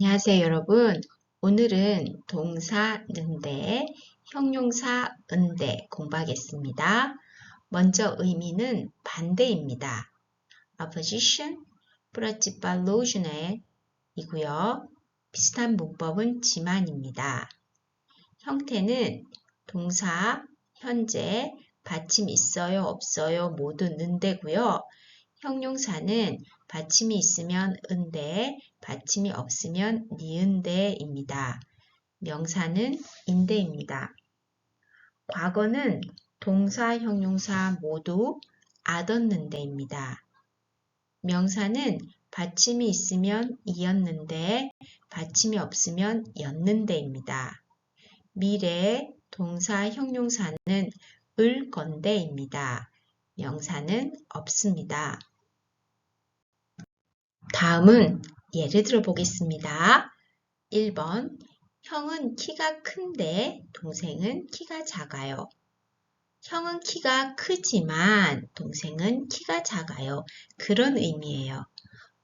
안녕하세요, 여러분. 오늘은 동사 는데, 형용사 은데 공부하겠습니다. 먼저 의미는 반대입니다. opposition, 프라치팔로주네 이고요. 비슷한 문법은 지만입니다. 형태는 동사, 현재, 받침 있어요, 없어요 모두 는데고요. 형용사는 받침이 있으면 은데, 받침이 없으면 니은데입니다. 명사는 인데입니다. 과거는 동사, 형용사 모두 아뒀는데입니다. 명사는 받침이 있으면 이었는데, 받침이 없으면 였는데입니다. 미래 동사, 형용사는 을 건데입니다. 명사는 없습니다. 다음은 예를 들어 보겠습니다. 1번 형은 키가 큰데 동생은 키가 작아요. 형은 키가 크지만 동생은 키가 작아요. 그런 의미예요.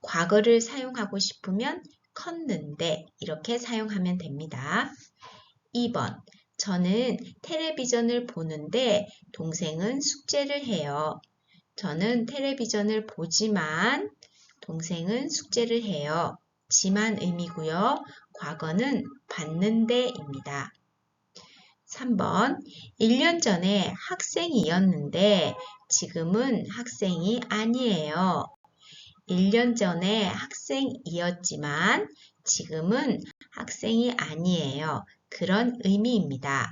과거를 사용하고 싶으면 컸는데 이렇게 사용하면 됩니다. 2번 저는 텔레비전을 보는데 동생은 숙제를 해요. 저는 텔레비전을 보지만 동생은 숙제를 해요. 지만 의미고요. 과거는 봤는데입니다. 3번 1년 전에 학생이었는데 지금은 학생이 아니에요. 1년 전에 학생이었지만 지금은 학생이 아니에요. 그런 의미입니다.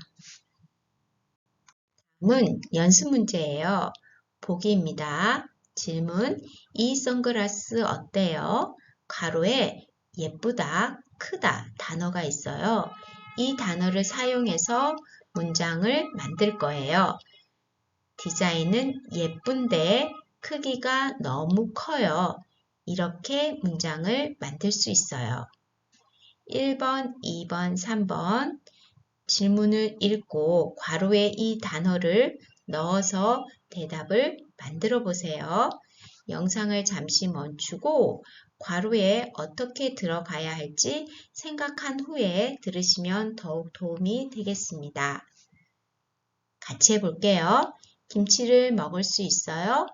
다음은 연습 문제예요. 보기입니다. 질문 이 선글라스 어때요? 가로에 예쁘다, 크다 단어가 있어요. 이 단어를 사용해서 문장을 만들 거예요. 디자인은 예쁜데 크기가 너무 커요. 이렇게 문장을 만들 수 있어요. 1번, 2번, 3번 질문을 읽고 괄호에 이 단어를 넣어서 대답을 만들어 보세요. 영상을 잠시 멈추고 괄호에 어떻게 들어가야 할지 생각한 후에 들으시면 더욱 도움이 되겠습니다. 같이 해볼게요. 김치를 먹을 수 있어요?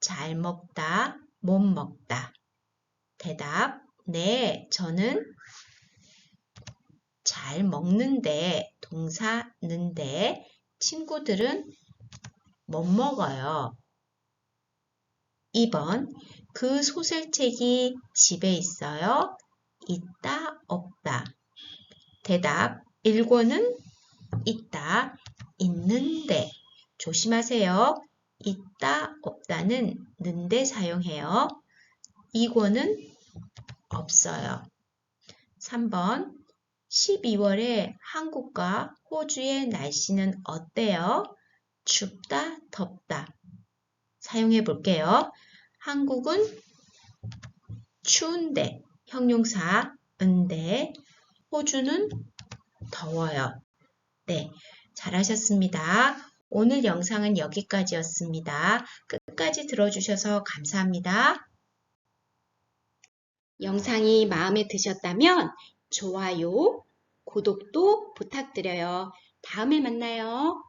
잘 먹다, 못 먹다. 대답, 네, 저는 잘 먹는데, 동사 는데, 친구들은 못 먹어요. 2번, 그 소설책이 집에 있어요? 있다, 없다. 대답, 1권은 있다, 있는데. 조심하세요. 있다, 없다는 는데 사용해요. 2권은 없어요. 3번, 12월에 한국과 호주의 날씨는 어때요? 춥다, 덥다. 사용해 볼게요. 한국은 추운데, 형용사, 은데, 호주는 더워요. 네, 잘하셨습니다. 오늘 영상은 여기까지였습니다. 끝까지 들어주셔서 감사합니다. 영상이 마음에 드셨다면 좋아요, 구독도 부탁드려요. 다음에 만나요.